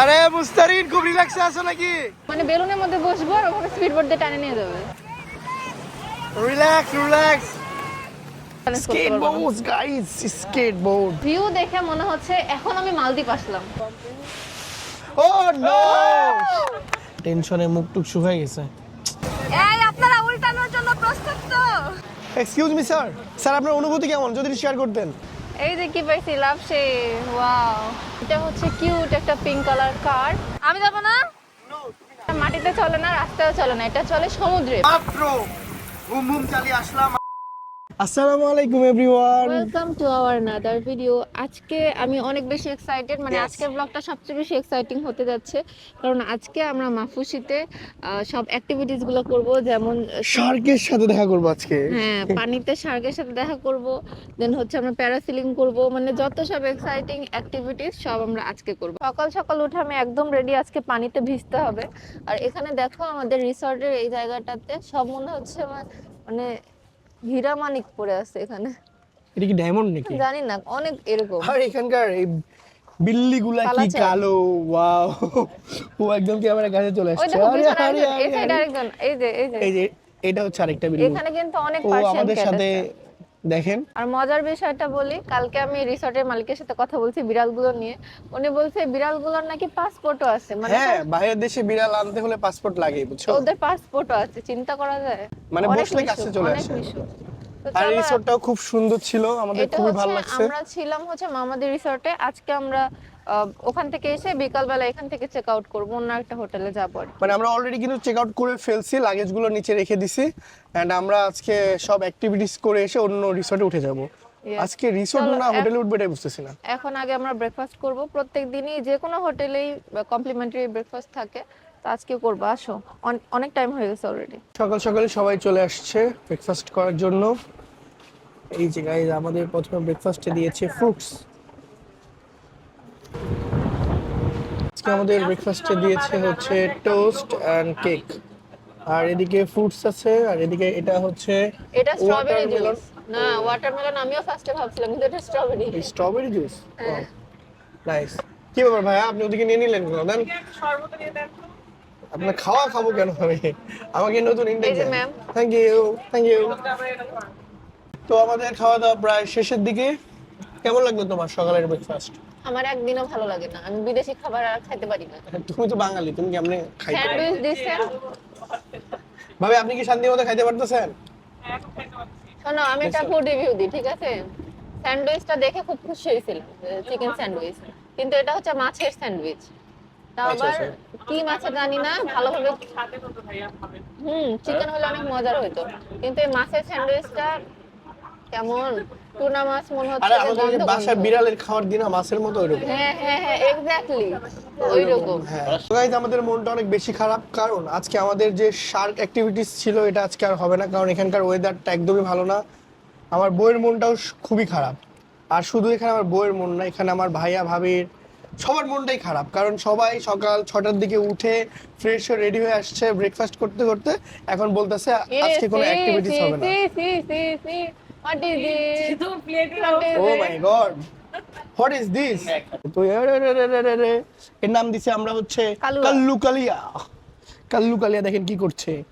আরে মুস্তারিন খুব রিল্যাক্সে আছো নাকি? মানে বেলুনের মধ্যে বসবো আর ওখানে স্পিড বোর্ড দিয়ে টানে নিয়ে যাবে। রিল্যাক্স রিল্যাক্স Balance করতে স্কেট পারব না। গাইস স্কেট বোর্ড ভিউ দেখে মনে হচ্ছে এখন আমি মালদ্বীপ আসলাম। ও নো টেনশনে মুখ টুক শুকাই গেছে। এই আপনারা উল্টানোর জন্য প্রস্তুত তো। এক্সকিউজ মি স্যার স্যার আপনার অনুভূতি কেমন? যদি শেয়ার করতেন। এই যে কি পাইছি, লাভ সে ওয়াও এটা হচ্ছে কিউট একটা পিঙ্ক কালার কার আমি যাব না? মাটিতে চলে না রাস্তায় চলে না, এটা চলে সমুদ্রে। মাত্র ঘুম ঘুম চালিয়ে আসলাম। আসসালামু আলাইকুম everyone. Welcome to our another video আজকে আমি অনেক বেশি এক্সাইটেড মানে আজকের ব্লগটা সবচেয়ে বেশি এক্সাইটিং হতে যাচ্ছে। কারণ আজকে আমরা মাফুসিতে সব অ্যাক্টিভিটিসগুলো করব যেমন শার্কের সাথে দেখা করব আজকে। হ্যাঁ পানিতে শার্কের সাথে দেখা করব দেন হচ্ছে আমরা প্যারাসিলিং করব মানে যত সব এক্সাইটিং অ্যাক্টিভিটিস সব আমরা আজকে করব। সকাল সকাল উঠে আমি একদম রেডি আজকে পানিতে ভিজতে হবে। আর এখানে দেখো আমাদের রিসর্টের এই জায়গাটাতে সব মনে হচ্ছে আমার- মানে হীরা মানিক পড়ে আছে এখানে। এটা কি ডায়মন্ড নাকি? জানি না অনেক এরকম। আর এখানকার এই বিল্লিগুলা কি কালো? ওয়াও। ও একদম কি আমার কাছে চলে আসছে আরে এই যে এই যে এই যে। এটা হচ্ছে আরেকটা বিল্লি এখানে কিন্তু অনেক পার্সেন্ট আমাদের সাথে দেখেন। আর মজার বিষয়টা বলি কালকে আমি রিসর্টের মালিকের সাথে কথা বলছি বিড়ালগুলো নিয়ে। উনি বলছে বিড়ালগুলোর নাকি পাসপোর্টও আছে? মানে হ্যাঁ বাইরের দেশে বিড়াল আনতে হলে পাসপোর্ট লাগে বুঝছ? ওদের পাসপোর্টও আছে চিন্তা করা যায়। মানে বসলে কাছে চলে আসে। আর রিসর্টটাও খুব সুন্দর ছিল আমাদের খুবই ভালো লাগছে। আমরা ছিলাম হচ্ছে মামাদের রিসর্টে আজকে আমরা ওখান থেকে এসে বিকালবেলা এখান থেকে চেক আউট করব অন্য একটা হোটেলে যাব আর কি। মানে আমরা অলরেডি কিন্তু চেক আউট করে ফেলছি লাগেজগুলো নিচে রেখে দিছি এন্ড আমরা আজকে সব অ্যাক্টিভিটিস করে এসে অন্য রিসর্টে উঠে যাব। Yes. আজকে রিসোর্ট চলো, না এক- হোটেলে উঠবে এটাই বুঝতেছি না। এখন আগে আমরা ব্রেকফাস্ট করব প্রত্যেক দিনই যে কোনো হোটেলেই কমপ্লিমেন্টারি ব্রেকফাস্ট থাকে তো আজকে করব আসো। অন- অনেক টাইম হয়ে গেছে অলরেডি সকাল সকালে সবাই চলে আসছে ব্রেকফাস্ট করার জন্য। এই যে গাইজ আমাদের প্রথমে ব্রেকফাস্টে দিয়েছে ফ্রুটস আজকে আমাদের ব্রেকফাস্টে দিয়েছে হচ্ছে টোস্ট অ্যান্ড কেক আর এদিকে ফ্রুটস আছে আর এদিকে এটা হচ্ছে এটা স্ট্রবেরি? জুস না ওয়াটারমেলন আমিও ফার্স্টে ভাবছিলাম কিন্তু এটা স্ট্রবেরি স্ট্রবেরি জুস। নাইস কি ব্যাপার ভাইয়া? আপনি ওদিকে নিয়ে নিলেন কেন? দেন। আপনার খাওয়া খাব কেন আমি? আমাকে নতুন ma'am। Thank you thank you তো আমাদের খাওয়া দাওয়া প্রায় শেষের দিকে। কেমন লাগল তোমার সকালের ব্রেকফাস্ট আমার একদিনও ভালো লাগে না। আমি বিদেশি খাবার আর খাইতে পারি না। তুমি তো বাঙালি তুমি কেমনে খাইতে? স্যান্ডউইচ দিচ্ছে ভাবে আপনি কি শান্তি মতো খাইতে পারতেছেন? শোনো আমি একটা ফুড রিভিউ দিই ঠিক আছে? স্যান্ডউইচটা দেখে খুব খুশি হয়েছিলাম চিকেন স্যান্ডউইচ কিন্তু এটা হচ্ছে মাছের স্যান্ডউইচ তাও আচ্ছা, আবার কি মাছের জানি না ভালোভাবে হুম চিকেন হলে অনেক মজার হতো কিন্তু এই মাছের স্যান্ডউইচটা কেমন? টুনা মাছ মনে হচ্ছে আরে আমাদের গন্ধ। বিড়ালের খাওয়ার দিন মাছের মতো ওইরকম। হ্যাঁ হ্যাঁ হ্যাঁ এক্স্যাক্টলি ওই রকম হ্যাঁ গাইজ আমাদের মনটা অনেক বেশি খারাপ কারণ আজকে আমাদের যে শার্ক অ্যাক্টিভিটিস ছিল এটা আজকে আর হবে না কারণ এখানকার ওয়েদারটা একদমই ভালো না। আমার বইয়ের মনটাও খুবই খারাপ। আর শুধু এখানে আমার বইয়ের মন না এখানে আমার ভাইয়া ভাবির সবার মনটাই খারাপ। কারণ সবাই সকাল ছটার দিকে উঠে ফ্রেশ হয়ে রেডি হয়ে আসছে ব্রেকফাস্ট করতে করতে এখন বলতেছে আজকে কোনো অ্যাক্টিভিটিস হবে না। ও? My god what is this তো এ- রে- রে- রে- রে- রে- রে। এর নাম দিছে আমরা হচ্ছে কাল্লু কালিয়া। কাল্লু কালিয়া দেখেন কি করছে।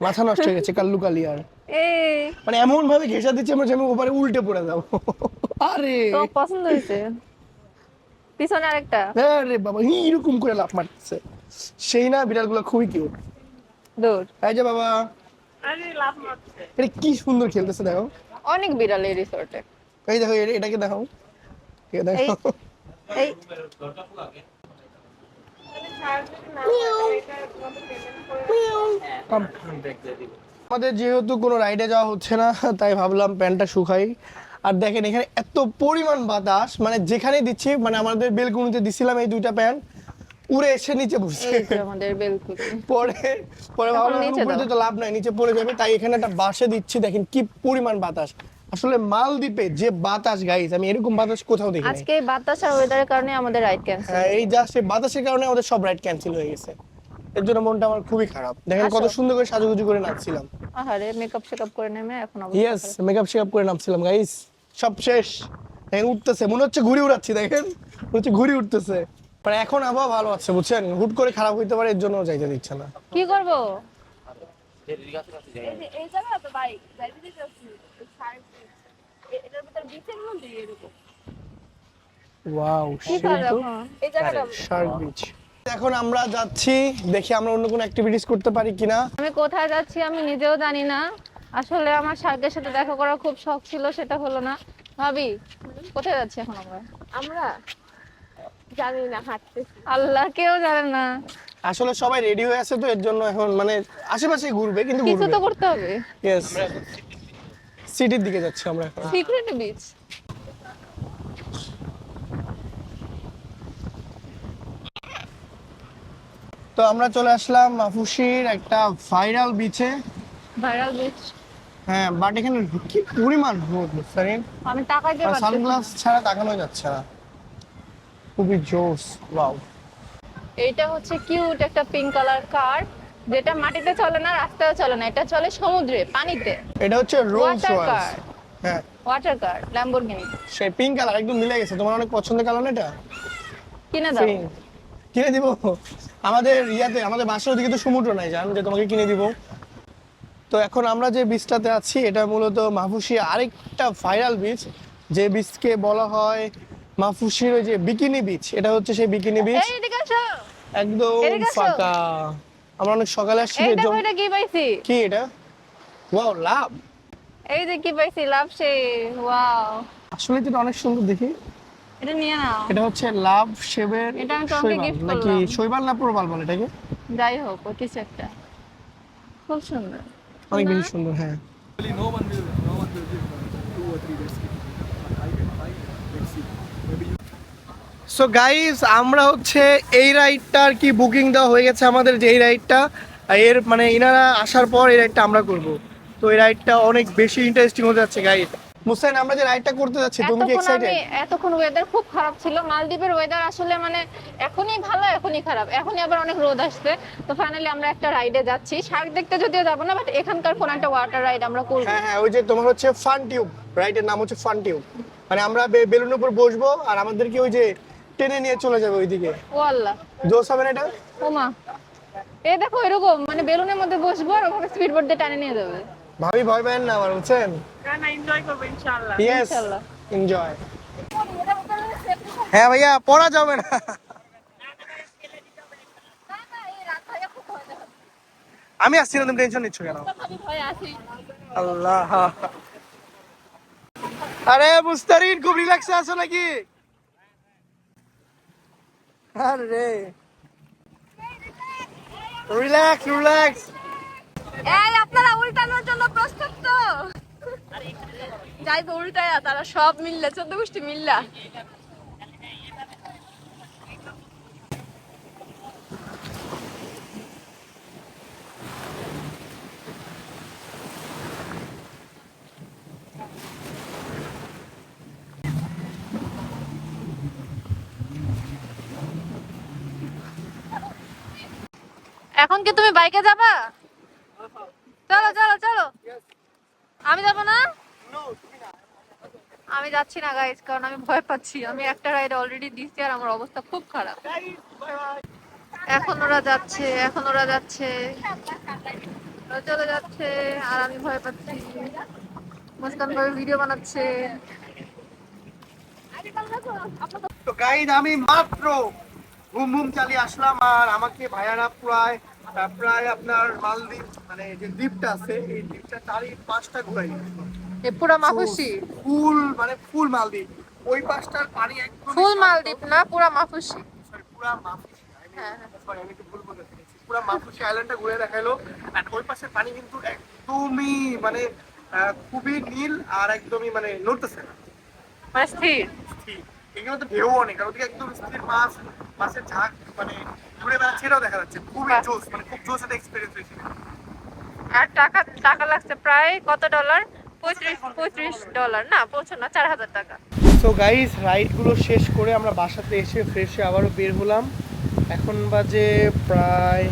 মাথা নষ্ট হয়ে গেছে কাল্লু কালিয়ার। মানে এমন ভাবে ঘেঁষা দিচ্ছে আমরা যেন ওপারে উল্টে পড়ে যাব। আরে। তো পছন্দ হয়েছে। পিছনে আরেকটা। আরে বাবা এরকম করে লাফ মারতেছে। সেই না বিড়াল বিড়ালগুলো খুবই কিউট দৌড়। এই যে বাবা। এটা কি সুন্দর খেলতেছে দেখো। অনেক বিড়াল এই রিসোর্টে। এই দেখো এটাকে দেখো এটাকে দেখো। এই আমাদের যেহেতু কোনো রাইডে যাওয়া হচ্ছে না তাই ভাবলাম প্যান্টটা শুকাই। আর দেখেন এখানে এত পরিমাণ বাতাস মানে যেখানে দিচ্ছি মানে আমাদের বেলকুনিতে দিছিলাম এই দুইটা প্যান্ট। উড়ে এসে নিচে যে আমাদের বেলকুনি। পরে পরে ভাবলাম উপরে তো লাভ নাই নিচে পড়ে যাবে তাই এখানে একটা বাসে দিচ্ছি দেখেন কি পরিমাণ বাতাস। আসলে মালদ্বীপে যে বাতাস গাইস আমি এরকম বাতাস কোথাও দেখি আজকে এই বাতাস আর ওয়েদারের কারণে আমাদের রাইড ক্যান্সেল হ্যাঁ এই জাস্ট বাতাসের কারণে আমাদের সব রাইড ক্যান্সেল হয়ে গেছে। এর জন্য মনটা আমার খুবই খারাপ। দেখেন কত সুন্দর করে সাজুগুজু করে নাচছিলাম। আহারে মেকআপ শেকআপ করে নেমে এখন ইয়েস মেকআপ শেকআপ করে নামছিলাম গাইস সব শেষ। দেখেন উঠতেছে মনে হচ্ছে ঘুড়ি উড়াচ্ছি দেখেন? মনে হচ্ছে ঘুড়ি উঠতেছে। মানে এখন আবহাওয়া ভালো আছে বুঝছেন? হুট করে খারাপ হইতে পারে এর জন্য যাইতে দিচ্ছে না। কি করব? এই জায়গা তো বাইক যাইতে দিতেছি এটার ভিতর বিচের মধ্যে এরকম। ওয়াও এখন? শার্ক বিচ এখন আমরা যাচ্ছি দেখি আমরা অন্য কোনো অ্যাক্টিভিটিস করতে পারি কিনা। আমি কোথায় যাচ্ছি আমি নিজেও জানি না। আসলে আমার শার্কের সাথে দেখা করার খুব শখ ছিল সেটা হলো না। ভাবি কোথায় যাচ্ছি এখন আমরা? আমরা জানি না হাঁটতেছি। আল্লাহ কেউ জানে না। আসলে সবাই রেডি হয়ে আছে তো এর জন্য এখন মানে আশেপাশে ঘুরবে কিন্তু কিছু তো করতে হবে। ইয়েস সিটির দিকে যাচ্ছি আমরা এখন। সিক্রেট বিচ তো আমরা চলে আসলাম মাফুসির একটা ভাইরাল বিচে ভাইরাল বিচ হ্যাঁ বাট এখানে কি পরিমাণ রোদ সারিন আমি তাকাইতে পারছি সানগ্লাস ছাড়া তাকানো যাচ্ছে না। খুবই জোস ওয়াও। এইটা হচ্ছে কিউট একটা পিঙ্ক কালার কার যেটা মাটিতে চলে না রাস্তায় চলে না। এটা চলে সমুদ্রে পানিতে। এটা হচ্ছে রোলস রয়েস হ্যাঁ। ওয়াটার কার ল্যাম্বরগিনি সেই পিঙ্ক কালার একদম মিলে গেছে। তোমার অনেক পছন্দের কালার না এটা? কিনে দাও। কিনে দিব? আমাদের ইয়াতে আমাদের বাসার ওদিকে তো সমুদ্র নাই জান যে তোমাকে কিনে দিব। তো এখন আমরা যে বিচটাতে আছি এটা মূলত মাহফুসি আরেকটা ভাইরাল বিচ যে বিচকে বলা হয় মাহফুসির ওই যে বিকিনি বিচ এটা হচ্ছে সেই বিকিনি বিচ এই একদম। ফাঁকা। আমরা অনেক সকালে আসছি এটা কি পাইছি? কি এটা? Wow love. এই যে কি পাইছি লাভ সে ওয়াও। আসলে এটা অনেক সুন্দর দেখি এটা নিয়ে নাও। এটা হচ্ছে লাভ শেবের এটা আমি তোমাকে শৈবাল gift নাকি করলাম। শৈবাল না প্রবাল বলে এটাকে? যাই হোক ও কিছু একটা। খুব সুন্দর। অনেক বেশি সুন্দর হ্যাঁ। Will, no one will give uh, two or so guys আমরা হচ্ছে এই রাইডটা আর কি বুকিং দেওয়া হয়ে গেছে আমাদের যে এই রাইডটা এর মানে ইনারা আসার পর এই রাইডটা আমরা করব। তো এই রাইডটা অনেক বেশি ইন্টারেস্টিং হতে যাচ্ছে গাইস মুসাইন আমরা যে রাইডটা করতে যাচ্ছি তুমি কি এক্সাইটেড এতক্ষণ ওয়েদার খুব খারাপ ছিল। মালদ্বীপের ওয়েদার আসলে মানে এখনই ভালো এখনই খারাপ। এখনই আবার অনেক রোদ আসছে। তো ফাইনালি আমরা একটা রাইডে যাচ্ছি। শার্ক দেখতে যদিও যাব না বাট এখানকার কোন একটা ওয়াটার রাইড আমরা করব। হ্যাঁ হ্যাঁ ওই যে তোমার হচ্ছে ফান টিউব রাইডের নাম হচ্ছে ফান টিউব মানে আমরা বেলুনের উপর বসবো আর আমাদেরকে ওই যে টেনে নিয়ে চলে যাবে ওইদিকে। ও আল্লাহ। জোস হবে না এটা? ওমা। এই দেখো এরকম মানে বেলুনের মধ্যে বসবো আর ওখানে স্পিড বোর্ড দিয়ে টানে নিয়ে যাবে। ভাবি ভয় পেন না আমার বুঝছেন? না এনজয় করব ইনশাআল্লাহ। ইয়েস ইনশাল্লাহ। এনজয় হ্যাঁ ভাইয়া পড়া যাবে না। আমি আসছি না তুমি টেনশন নিচ্ছ কেন? আল্লাহ। আরে মুস্তারিন খুব রিল্যাক্সে আছো নাকি? আরে। রিল্যাক্স রিল্যাক্স এই, আপনারা উল্টানোর জন্য প্রস্তুত তো? যাইবো উল্টায়া, তারা সব মিললে, চোদ্দ গোষ্ঠী মিললা। এখন কি তুমি বাইকে যাবা? চলো চলো চলো। আমি যাব না? আমি যাচ্ছি না গাইজ কারণ আমি ভয় পাচ্ছি। আমি একটা রাইড অলরেডি দিচ্ছি আর আমার অবস্থা খুব খারাপ। এখন ওরা যাচ্ছে, এখন ওরা যাচ্ছে। চলে যাচ্ছে, আর আমি ভয় পাচ্ছি। মুস্কান ভাবে ভিডিও বানাচ্ছে। তো গাইড আমি মাত্র ঘুম ঘুম চালিয়ে আসলাম আর আমাকে ভাইয়ারা প্রায় প্রায় আপনার মালদ্বীপ মানে যে দ্বীপটা আছে এই দ্বীপটা চারি পাঁচটা ঘুরাই এ পুরো মাফুসি? ফুল মানে ফুল মালদ্বীপ। ওই পাশটার পানি একদম ফুল মালদ্বীপ না পুরা মাফুসি? সরি পুরা মাফুসি। হ্যাঁ, সরি আমি একটু ভুল বলে ফেলেছি পুরা মাফুসি আইল্যান্ডটা ঘুরে দেখাইলো আর ওই পাশের পানি কিন্তু একদমই মানে খুবই নীল আর একদমই মানে নড়তেছে না। মানে স্থির? স্থির। এখানে তো ঢেউ অনেক। আর ওদিকে একদম স্থির মাছ মাছের ঝাঁক মানে ঘুরে বেড়াচ্ছে এটাও দেখা যাচ্ছে। খুবই জোস মানে খুব জোস একটা এক্সপিরিয়েন্স হয়েছে। আর টাকা টাকা লাগছে প্রায় কত ডলার পঁয়ত্রিশ পঁয়ত্রিশ ডলার না পৌঁছো না চার হাজার টাকা। সো রাইডগুলো শেষ করে আমরা বাসাতে এসে ফ্রেশ হয়ে আবারও বের হলাম। এখন বাজে প্রায়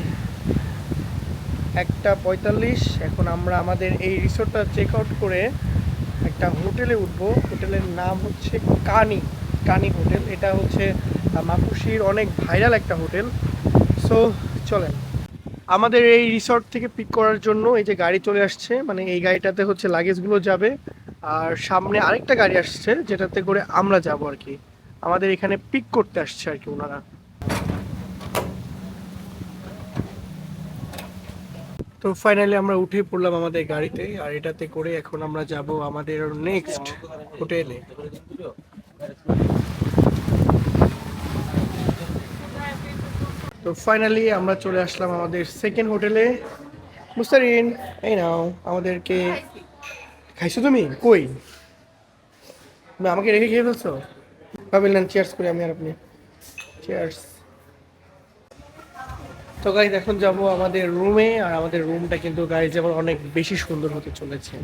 একটা পঁয়তাল্লিশ। এখন আমরা আমাদের এই রিসোর্টটা চেক আউট করে একটা হোটেলে উঠবো। হোটেলের নাম হচ্ছে কানি। কানি হোটেল। এটা হচ্ছে মাপুসির অনেক ভাইরাল একটা হোটেল। সো, চলেন। আমাদের এই রিসর্ট থেকে পিক করার জন্য এই যে গাড়ি চলে আসছে মানে এই গাড়িটাতে হচ্ছে লাগেজগুলো যাবে। আর সামনে আরেকটা গাড়ি আসছে, যেটাতে করে আমরা যাব আর কি। আমাদের এখানে পিক করতে আসছে আর কি ওনারা। তো ফাইনালি আমরা উঠে পড়লাম আমাদের গাড়িতে, আর এটাতে করে এখন আমরা যাব আমাদের নেক্সট হোটেলে তো ফাইনালি আমরা চলে আসলাম আমাদের সেকেন্ড হোটেলে মুস্তারিন, এই নাও, আমাদেরকে খাইছো তুমি? কই? তুমি আমাকে রেখে খেয়ে ফেলছো? না চেয়ার্স করি আমি আর আপনি। চেয়ার্স তো গাইজ এখন যাব আমাদের রুমে আর আমাদের রুমটা কিন্তু গাইজ এবার অনেক বেশি সুন্দর হতে চলেছে।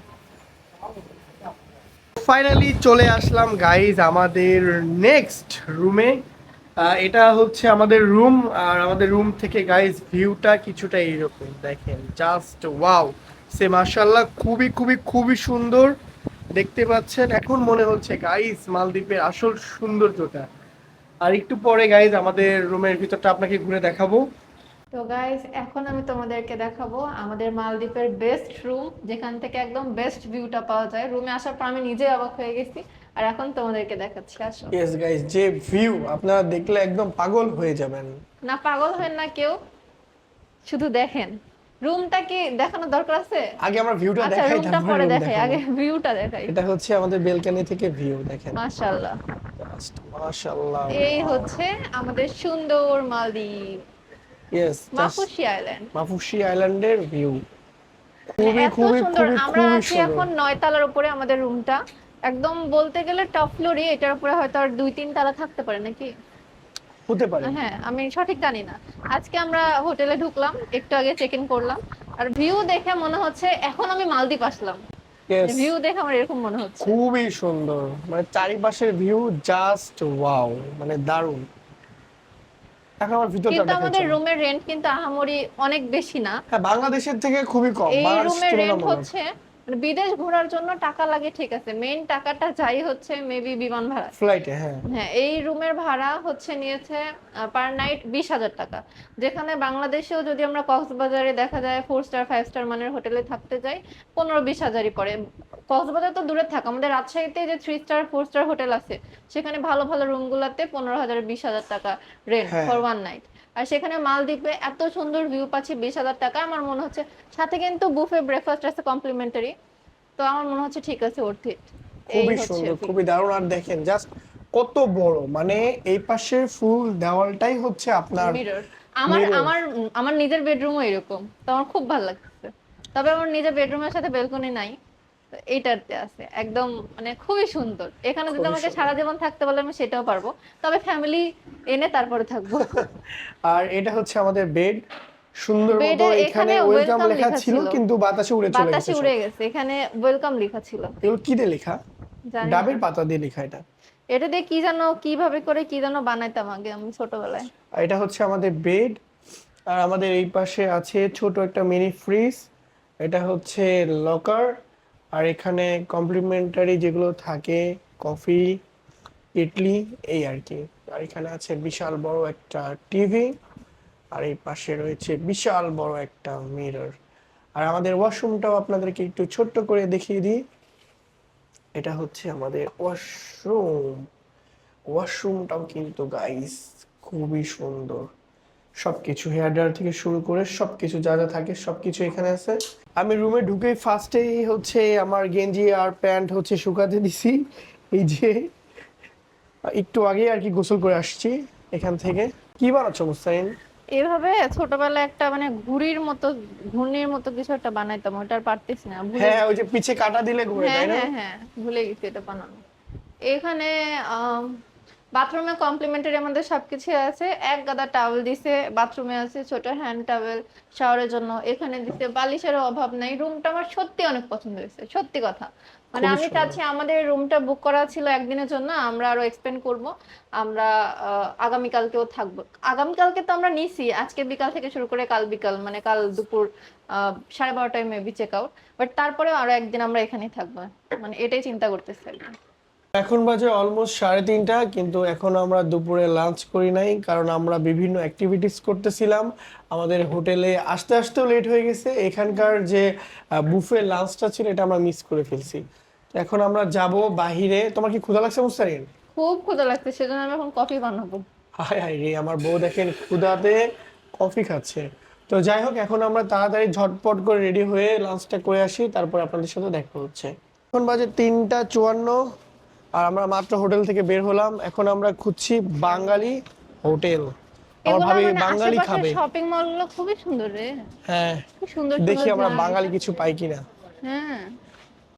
ফাইনালি চলে আসলাম গাইজ আমাদের নেক্সট রুমে এটা হচ্ছে আমাদের রুম আর আমাদের রুম থেকে গাইজ ভিউটা কিছুটা এইরকম, দেখেন জাস্ট ওয়াও সে মাশাল্লাহ খুবই খুবই খুবই সুন্দর, দেখতে পাচ্ছেন। এখন মনে হচ্ছে গাইজ মালদ্বীপের আসল সৌন্দর্যটা। আর একটু পরে গাইজ আমাদের রুমের ভিতরটা আপনাকে ঘুরে দেখাবো। তো গাইস এখন আমি তোমাদেরকে দেখাবো আমাদের মালদ্বীপের বেস্ট রুম যেখান থেকে একদম বেস্ট ভিউটা পাওয়া যায়। রুমে আসার পর আমি নিজে অবাক হয়ে গেছি। আর এখন তোমাদেরকে দেখাচ্ছি আসো। ইয়েস গাইস যে ভিউ আপনারা দেখলে একদম পাগল হয়ে যাবেন। না পাগল হয় না কেউ শুধু দেখেন। রুমটা কি দেখানো দরকার আছে? আগে আমরা ভিউটা আচ্ছা রুমটা পরে দেখাই আগে ভিউটা দেখাই। এটা হচ্ছে আমাদের বেলকনি থেকে ভিউ দেখেন। মাশাআল্লাহ। মাশাআল্লাহ। এই হচ্ছে আমাদের সুন্দর মালদ্বীপ। ইয়েস মাফুসি আইল্যান্ড মাফুসি আইল্যান্ডের ভিউ খুবই খুবই সুন্দর। খুবই আমরা আছি এখন নয় তলার উপরে আমাদের রুমটা একদম বলতে গেলে টপ ফ্লোরই এটার উপরে হয়তো আর দুই তিন তলা থাকতে পারে নাকি? হতে পারে। হ্যাঁ আমি সঠিক জানি না। আজকে আমরা হোটেলে ঢুকলাম একটু আগে চেক ইন করলাম। আর ভিউ দেখে মনে হচ্ছে এখন আমি মালদ্বীপ আসলাম। ভিউ দেখে আমার এরকম মনে হচ্ছে। খুবই সুন্দর। মানে চারিপাশের ভিউ জাস্ট ওয়াও মানে দারুণ। এখন আমার ভিতরটা কিন্তু আমাদের রুমের রেন্ট কিন্তু আহামরি অনেক বেশি না। হ্যাঁ বাংলাদেশের থেকে খুবই কম এই রুমের রেন্ট হচ্ছে বিদেশ ঘোরার জন্য টাকা লাগে ঠিক আছে। মেইন টাকাটা যাই হচ্ছে মেবি বিমান ভাড়া। ফ্লাইটে হ্যাঁ। হ্যাঁ এই রুমের ভাড়া হচ্ছে নিয়েছে পার নাইট বিশ হাজার টাকা। যেখানে বাংলাদেশেও যদি আমরা কক্সবাজারে দেখা যায় ফোর স্টার ফাইভ স্টার মানের হোটেলে থাকতে যাই পনেরো বিশ হাজারই পড়ে। কক্সবাজার তো দূরে থাক আমাদের রাজশাহীতে যে three star four star hotel আছে সেখানে ভালো ভালো রুমগুলোতে পনেরো হাজার বিশ হাজার টাকা রেন্ট। ফর ওয়ান নাইট আর সেখানে মালদ্বীপে এত সুন্দর ভিউ পাচ্ছি বিশ হাজার টাকা। আমার মনে হচ্ছে সাথে কিন্তু বুফে ব্রেকফাস্ট আছে কমপ্লিমেন্টারি তো আমার মনে হচ্ছে ঠিক আছে ওর্থ ইট খুবই সুন্দর খুবই দারুণ। আর দেখেন জাস্ট কত বড় মানে এই পাশের ফুল দেওয়ালটাই হচ্ছে আপনার আমার আমার আমার নিজের বেডরুমও এরকম তো আমার খুব ভালো লাগছে। তবে আমার নিজের বেডরুমের সাথে বেলকনি নাই। তো এইটাতে আছে একদম মানে খুবই সুন্দর। এখানে যদি আমাকে সারা জীবন থাকতে বলে আমি সেটাও পারব তবে ফ্যামিলি এনে তারপরে থাকব। আর এটা হচ্ছে আমাদের বেড সুন্দর মতো এখানে ওয়েলকাম লেখা ছিল। কিন্তু বাতাসে উড়ে চলে বাতাসে গেছে উড়ে গেছে এখানে ওয়েলকাম লেখা ছিল। এগুলো কি দিয়ে লেখা? ডাবের পাতা দিয়ে লেখা এটা। এটা দিয়ে কি জানো কীভাবে করে কি জানো বানাইতাম আগে আমি ছোটবেলায়। এটা হচ্ছে আমাদের বেড আর আমাদের এই পাশে আছে ছোট একটা মিনি ফ্রিজ এটা হচ্ছে লকার আর এখানে কমপ্লিমেন্টারি যেগুলো থাকে কফি ইডলি, এই আর কি। আর এখানে আছে বিশাল বড় একটা টিভি আর এই পাশে রয়েছে বিশাল বড় একটা মিরর আর আমাদের ওয়াশরুমটাও আপনাদেরকে একটু ছোট্ট করে দেখিয়ে দিই। এটা হচ্ছে আমাদের ওয়াশরুম ওয়াশরুমটাও কিন্তু গাইস খুবই সুন্দর। সবকিছু হেয়ার ড্রায়ার থেকে শুরু করে সবকিছু যা যা থাকে সবকিছু এখানে আছে। আমি রুমে ঢুকেই ফার্স্টেই হচ্ছে আমার গেঞ্জি আর প্যান্ট হচ্ছে শুকাতে দিছি। এই যে একটু আগে আর কি গোসল করে আসছি এখান থেকে। কি বানাচ্ছ মুস্তাইন এভাবে ছোটবেলায় একটা মানে ঘুড়ির মতো ঘূর্ণির মতো কিছু একটা বানাইতাম ওটা আর পারতেছি না। হ্যাঁ ওই যে পিছে কাটা দিলে ঘুরে হ্যাঁ তাই না? হ্যাঁ হ্যাঁ ভুলে গেছি এটা বানানো। এখানে বাথরুমে কমপ্লিমেন্টারি আমাদের সবকিছু আছে। এক গাদা টাওয়েল দিছে বাথরুমে আছে ছোট হ্যান্ড টাওয়েল শাওয়ারের জন্য এখানে দিছে। বালিশের অভাব নাই। রুমটা আমার সত্যি অনেক পছন্দ হয়েছে সত্যি কথা। মানে আমি। চাচ্ছি আমাদের রুমটা বুক করা ছিল একদিনের জন্য আমরা আরও এক্সপেন্ড করব। আমরা আগামীকালকেও থাকব। আগামীকালকে তো আমরা নিছি আজকে বিকাল থেকে শুরু করে কাল বিকাল মানে কাল দুপুর সাড়ে বারোটায় মেবি চেক আউট বাট তারপরেও আরও একদিন আমরা এখানেই থাকব। মানে এটাই চিন্তা করতেছি আর কি। এখন বাজে অলমোস্ট সাড়ে তিনটা কিন্তু এখন আমরা দুপুরে লাঞ্চ করি নাই কারণ আমরা বিভিন্ন অ্যাক্টিভিটিস করতেছিলাম। আমাদের হোটেলে আসতে আসতেও লেট হয়ে গেছে। এখানকার যে বুফে লাঞ্চটা ছিল এটা আমরা মিস করে ফেলছি। তো এখন আমরা যাব বাহিরে। তোমার কি ক্ষুধা লাগছে মুস্তারিন খুব ক্ষুধা লাগছে সেজন্য আমি এখন কফি বানাবো। হায় হায় রে আমার বউ দেখেন ক্ষুধাতে কফি খাচ্ছে। তো যাই হোক এখন আমরা তাড়াতাড়ি ঝটপট করে রেডি হয়ে লাঞ্চটা করে আসি তারপর আপনাদের সাথে দেখা হচ্ছে। এখন বাজে তিনটা চুয়ান্ন। আর আমরা মাত্র হোটেল থেকে বের হলাম। এখন আমরা খুঁজছি বাঙালি হোটেল। আমার ভাবি বাঙালি খাবে। শপিং খুবই সুন্দর রে। হ্যাঁ সুন্দর দেখি আমরা বাঙালি কিছু পাই কিনা। হ্যাঁ।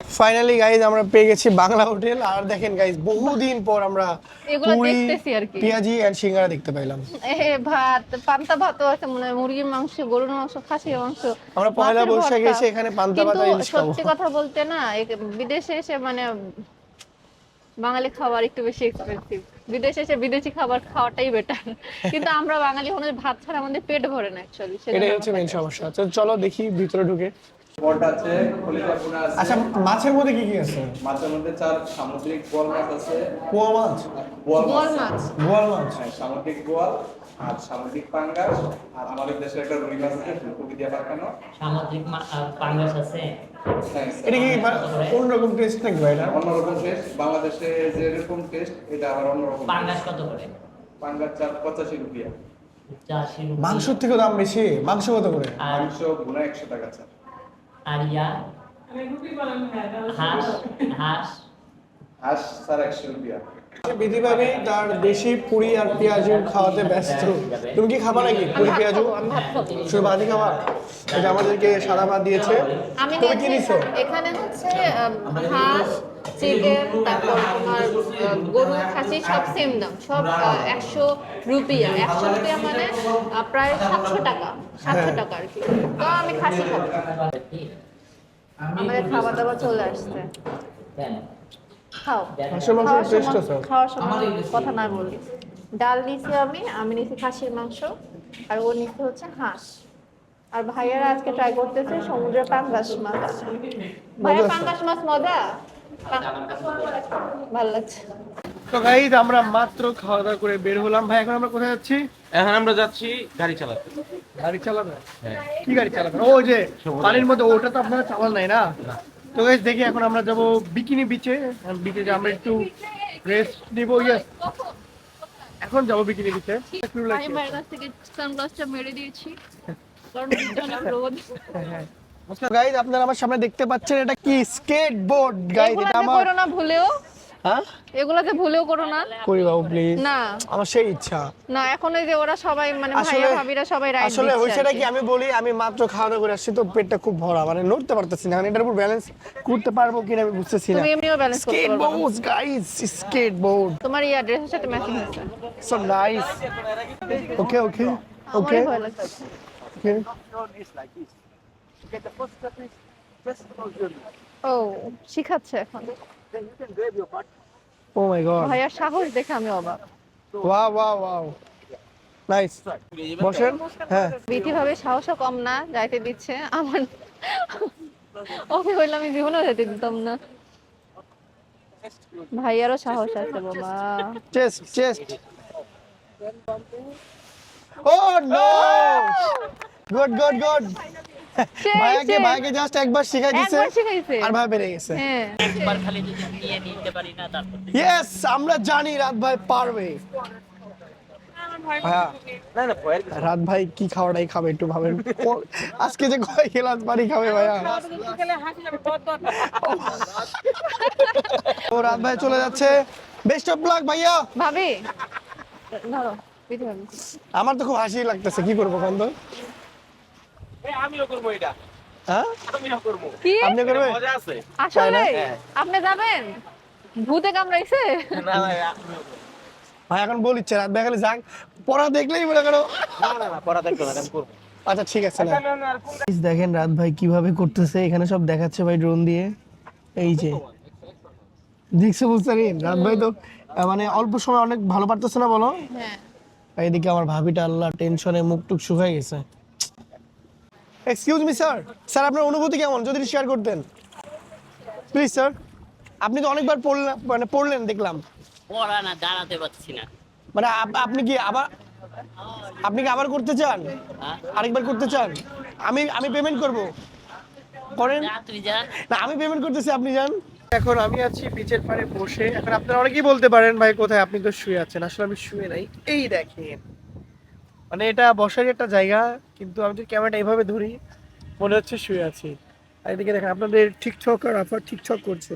ফাইনালি গাইজ আমরা পেয়ে গেছি বাংলা হোটেল। আর দেখেন গাইজ বহুদিন পর আমরা এগুলো পুরি, দেখতেছি আর কি। পেঁয়াজি এন্ড সিঙ্গারা দেখতে পাইলাম। এ ভাত পান্তা ভাতও আছে মনে হয় মুরগির মাংস গরুর মাংস খাসির মাংস। আমরা পয়লা বৈশাখে এসে এখানে পান্তা ভাত সত্যি কথা বলতে না বিদেশে এসে মানে বাঙালি খাবার একটু বেশি এক্সপেন্সিভ বিদেশে এসে বিদেশি খাবার খাওয়াটাই বেটার কিন্তু আমরা বাঙালি কোনো ভাত ছাড়া আমাদের পেট ভরে না অ্যাকচুয়ালি এটাই হচ্ছে মেন সমস্যা। তো চলো দেখি ভিতরে ঢুকে। পট আছে কলিজা পোনা আছে। আচ্ছা মাছের মধ্যে কি কি আছে? মাছের মধ্যে চার সামুদ্রিক বোয়াল মাছ আছে। পোয়া মাছ? বোয়াল মাছ। বোয়াল মাছ। হ্যাঁ, সামুদ্রিক বোয়াল আর সামুদ্রিক পাঙ্গাস। আর আমাদের দেশের একটা রুই মাছ আছে ফুলকপি দিয়ে পাকানো। সামুদ্রিক পাঙ্গাস আছে। এটা কি অন্যরকম টেস্ট নাকি ভাই এটা? অন্যরকম টেস্ট বাংলাদেশে যেরকম টেস্ট এটা আবার অন্যরকম পাঙ্গাস কত করে? পাঙ্গাস চার পঁচাশি রুপিয়া। মাংসর থেকে দাম বেশি? মাংস কত করে? মাংস গুণা একশো টাকা চার আর ইয়া? হাঁস? হাঁস? হাঁস চার একশো রুপিয়া। বিধিভাবে তার দেশি পুরি আর পেঁয়াজু খাওয়াতে ব্যস্ত। তুমি কি খাবা নাকি পুরি পেঁয়াজু? শুধু ভাতই খাবা? এটা আমাদেরকে সাদা ভাত দিয়েছে। আমি তুমি কি নিছো এখানে হচ্ছে হাঁস চিকেন তারপর তোমার গরু খাসি সব সেম দাম। সব একশো রুপিয়া একশো রুপিয়া মানে প্রায় সাতশো টাকা সাতশো হ্যাঁ। টাকা আর কি। তো আমি খাসি খাব। আমাদের খাবার দাবার চলে আসছে। কেন? খাও। হাঁসের মাংসের টেস্ট আছে। খাওয়ার সময় কথা না বলি। ডাল নিছি আমি আমি নিছি খাসির মাংস আর ও নিচ্ছে হচ্ছে হাঁস। আর ভাইয়ারা আজকে ট্রাই করতেছে সমুদ্রের পাঙ্গাস মাছ। ভাইয়া পাঙ্গাস মাছ মজা? ভালো লাগছে। তো গাইজ আমরা মাত্র খাওয়া দাওয়া করে বের হলাম। ভাই এখন আমরা কোথায় যাচ্ছি? এখন আমরা যাচ্ছি গাড়ি চালাতে। গাড়ি চালাবে হ্যাঁ। কি গাড়ি চালাবে ও যে পানির মধ্যে ওটা তো আপনারা চালান নাই না। তো গাইস দেখি এখন আমরা যাব বিকিনি বিচে বিচে যে আমরা একটু রেস্ট নিব ইয়েস এখন যাব বিকিনি বিচে আমি লাগছে কাছ থেকে সানগ্লাসটা মেরে দিয়েছি। কারণ অনেক রোদ গাইজ আপনারা আমার সামনে দেখতে পাচ্ছেন এটা কি স্কেটবোর্ড বোর্ড গাইজ এটা আমার ভুলেও। হ্যাঁ? এগুলাতে ভুলেও করো না। করি বাবু প্লিজ না। আমার সেই ইচ্ছা। না এখন এই যে ওরা সবাই মানে ভাইয়া ভাবিরা সবাই রাইড আসলে হয়েছেটা কি আমি বলি আমি মাত্র খাওয়া দাওয়া করে আসছি তো পেটটা খুব ভরা মানে নড়তে পারতেছি না এটার উপর ব্যালেন্স করতে পারব কিনা আমি বুঝতেছি না। তুমি এমনিও ব্যালেন্স করতে পারবে গাইস স্কেট বোর্ড তোমার এই অ্যাড্রেসের সাথে ম্যাচিং হচ্ছে সো নাইস ওকে ওকে ওকে লাগছে। ও শিখাচ্ছে এখন। ও মাই গড ভাইয়ার সাহস দেখে আমি অবাক। ওয়াও ওয়াও ওয়াও নাইস বসেন। হ্যাঁ। বিধি ভাবে সাহসও কম না যাইতে দিচ্ছে। আমার ওকে হইলে আমি জীবনেও যেতে দিতাম না। ভাইয়ারও সাহস আছে বাবা। চেস্ট চেস্ট ও নো গুড গুড গুড ভাইয়াকে সেই। ভাইয়াকে জাস্ট একবার শিখাই শিখাইছে। আর ভাই বেড়ে গেছে। হ্যাঁ। একবার খালি যদি নিয়ে নিতে পারি না তারপর ইয়েস আমরা জানি রাত ভাই পারবে। ভাইয়া না না ভয়ের কিছু রাত ভাই কি খাওয়াটাই খাবে একটু ভাবেন। আজকে যে কয় গ্লাস পানি খাবে ভাইয়া? ও রাত ভাই চলে যাচ্ছে। বেস্ট অফ লাক ভাইয়া। ভাবি আমার তো খুব হাসি লাগতেছে কি করব কন্দ এই আমিও করব এটা। হ্যাঁ? আমিও করব। কি? আপনি করবে মজা আছে। আসলে। আপনি যাবেন ভূতে কামড়াইছে? না না ভাই এখন বলিচ্ছে রাত ভাই যাক পড়া দেখলেই মনে করো। না না না পড়া দেখতো না আমি করব। আচ্ছা ঠিক আছে না। না না আর কোন Guys, দেখেন রাত ভাই কীভাবে করতেছে এখানে সব দেখাচ্ছে ভাই ড্রোন দিয়ে। এই যে। দেখছ বুঝতে পারেন রাত ভাই তো মানে অল্প সময় অনেক ভালো পারতেছে না বলো? হ্যাঁ। এদিকে আমার ভাবিটা আল্লাহ টেনশনে মুখ টুক শুকাই গেছে। এক্সকিউজ মি স্যার স্যার আপনার অনুভূতি কেমন? যদি শেয়ার করতেন। প্লিজ স্যার আপনি তো অনেকবার পড়লেন মানে পড়লেন দেখলাম। পড়া না দাঁড়াতে পারছি না। মানে আপনি কি আবার আপনি কি আবার করতে চান? হ্যাঁ? আরেকবার করতে চান? আমি আমি পেমেন্ট করব। করেন। না আমি পেমেন্ট করতেছি আপনি যান। এখন আমি আছি বিচের পাড়ে বসে। এখন আপনারা অনেকেই বলতে পারেন ভাই কোথায়? আপনি তো শুয়ে আছেন। আসলে আমি শুয়ে নাই। এই দেখেন। মানে এটা বসার একটা জায়গা কিন্তু আমি যদি ক্যামেরাটা এইভাবে ধরি মনে হচ্ছে শুয়ে আছি। আর এদিকে দেখেন আপনাদের টিকটকার আফার টিকটক করছে।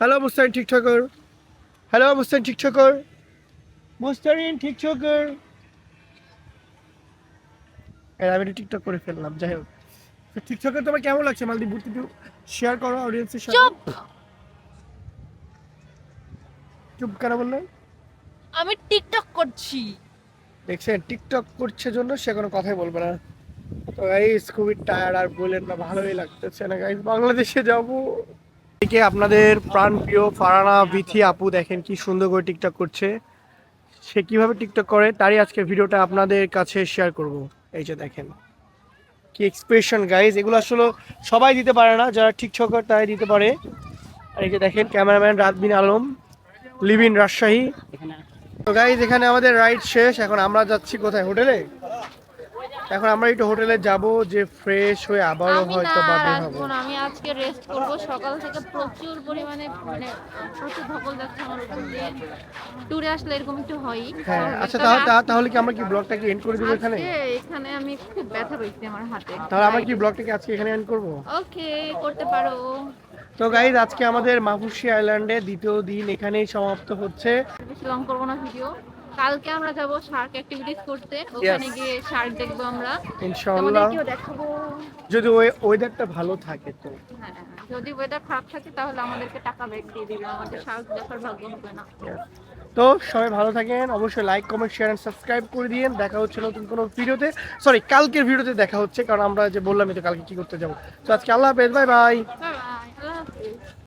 Hello Mustarin TikToker hello Mustarin TikToker Mustarin এই আমি একটু টিকটক করে ফেললাম যাই হোক। টিকটকে তোমার কেমন লাগছে? মালদ্বীপ ঘুরতে একটু শেয়ার করো অডিয়েন্সের সাথে। চুপ! চুপ কেন বললেন আমি টিকটক করছি। দেখছেন, টিকটক করছে জন্য সে কোনো কথাই বলবে না। তো গাইস খুবই টায়ার্ড আর বললেন না, ভালোই লাগতেছে না গাইস বাংলাদেশে যাব। এদিকে আপনাদের প্রাণপ্রিয় ফারানা বিথি আপু দেখেন কি সুন্দর করে টিকটক করছে। সে কীভাবে টিকটক করে, তারই আজকে ভিডিওটা আপনাদের কাছে শেয়ার করব। এই যে দেখেন, কি এক্সপ্রেশন গাইজ এগুলো আসলে সবাই দিতে পারে না, যারা টিকটকার তারাই দিতে পারে। আর এই যে দেখেন cameraman Ratbin Alam live in Rajshahi. তো গাইজ এখানে আমাদের রাইড শেষ। এখন আমরা যাচ্ছি কোথায়? হোটেলে? এখন আমরা একটু হোটেলে যাব যে ফ্রেশ হয়ে আবারও আমি হয়তো বা বের হব। আমি আজকে রেস্ট করব। সকাল থেকে প্রচুর পরিমাণে মানে প্রচুর ধকল যাচ্ছে আমার উপর দিয়ে। ট্যুরে আসলে এরকম একটু হয়ই। হ্যাঁ আচ্ছা তাহলে তাহলে কি আমরা কি ব্লগটাকে এন্ড করে দেবো এখানে? এখানে আমি খুব ব্যথা পেয়েছি আমার হাতে। তাহলে আমরা কি ব্লগটাকে আজকে এখানে এন্ড করব? ওকে করতে পারো। তো গাইজ আজকে আমাদের মাফুসি আইল্যান্ডে দ্বিতীয় দিন এখানেই সমাপ্ত হচ্ছে। বেশি লং করব না ভিডিও কালকে আমরা যাব শার্ক অ্যাক্টিভিটিস করতে। ওখানে গিয়ে শার্ক দেখব আমরা। ইনশাআল্লাহ। দেখাবো। যদি ওয়েদারটা ভালো থাকে তো। হ্যাঁ যদি ওয়েদার খারাপ থাকে তাহলে আমাদেরকে টাকা ব্যাক দিয়ে দিবে। আমাদের শার্ক দেখার ভাগ্য হবে না। তো সবাই ভালো থাকেন। অবশ্যই like comment share and subscribe করে দিয়েন। দেখা হচ্ছে নতুন কোনো ভিডিওতে সরি কালকের ভিডিওতে দেখা হচ্ছে। কারণ আমরা যে বললাম তো কালকে কি করতে যাব। তো আজকে আল্লাহ হাফেজ। Bye bye 啊嗯